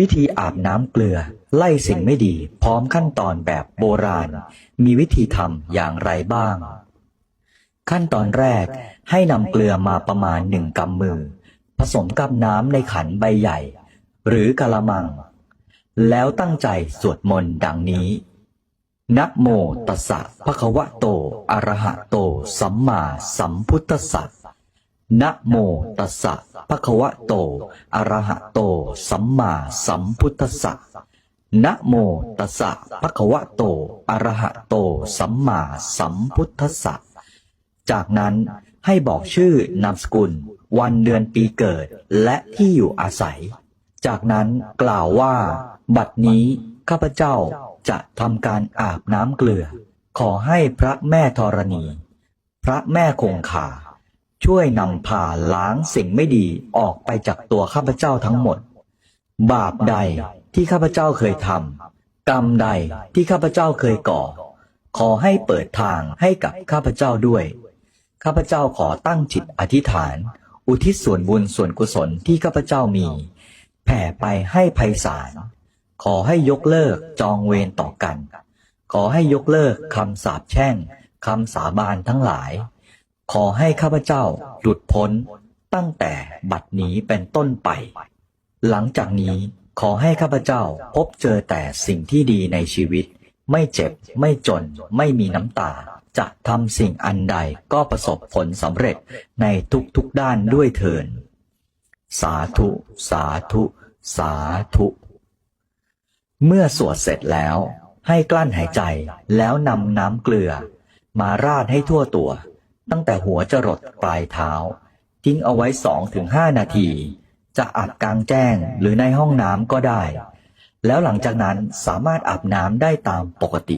วิธีอาบน้ำเกลือ ไล่สิ่งไม่ดีพร้อมขั้นตอนแบบโบราณ มีวิธีทำอย่างไรบ้าง ขั้นตอนแรกให้นำเกลือมาประมาณหนึ่งกำมือ ผสมกับน้ำในขันใบใหญ่ หรือกะละมัง แล้วตั้งใจสวดมนต์ดังนี้นะโมตัสสะภะคะวะโต อะระหะโต สัมมาสัมพุทธัสสะ นะโมตัสสะภะคะวะโต อะระหะโต สัมมาสัมพุทธัสสะนะโมตัสสะภะคะวะโต อะระหะโต สัมมาสัมพุทธัสสะจากนั้นให้บอกชื่อนามสกุล วันเดือนปีเกิดและที่อยู่อาศัย จากนั้นกล่าวว่า บัดนี้ข้าพเจ้าจะทำการอาบน้ำเกลือ ขอให้พระแม่ธรณี พระแม่คงคา ช่วยนำพาล้างสิ่งไม่ดีออกไปจากตัวข้าพเจ้าทั้งหมด บาปใดที่ข้าพเจ้าเคยทำกรรมใดที่ข้าพเจ้าเคยก่อ ขอให้เปิดทางให้กับข้าพเจ้าด้วย ข้าพเจ้าขอตั้งจิตอธิษฐาน อุทิศส่วนบุญส่วนกุศลที่ข้าพเจ้ามี แผ่ไปให้ไพศาลขอให้ยกเลิกจองเวรต่อกัน ขอให้ยกเลิกคำสาปแช่งคำสาบานทั้งหลาย ขอให้ข้าพเจ้าหลุดพ้นตั้งแต่บัดนี้เป็นต้นไป หลังจากนี้ขอให้ข้าพเจ้าพบเจอแต่สิ่งที่ดีในชีวิต ไม่เจ็บไม่จนไม่มีน้ำตา จะทำสิ่งอันใดก็ประสบผลสำเร็จในทุกๆด้านด้วยเทินสาธุ สาธุ สาธุ เมื่อสวดเสร็จแล้ว ให้กลั้นหายใจแล้วนำน้ำเกลือ มาราดให้ทั่วตัว ตั้งแต่หัวจรดปลายเท้า ทิ้งเอาไว้สองถึงห้านาที จะอาบกลางแจ้งหรือในห้องน้ำก็ได้ แล้วหลังจากนั้นสามารถอาบน้ำได้ตามปกติ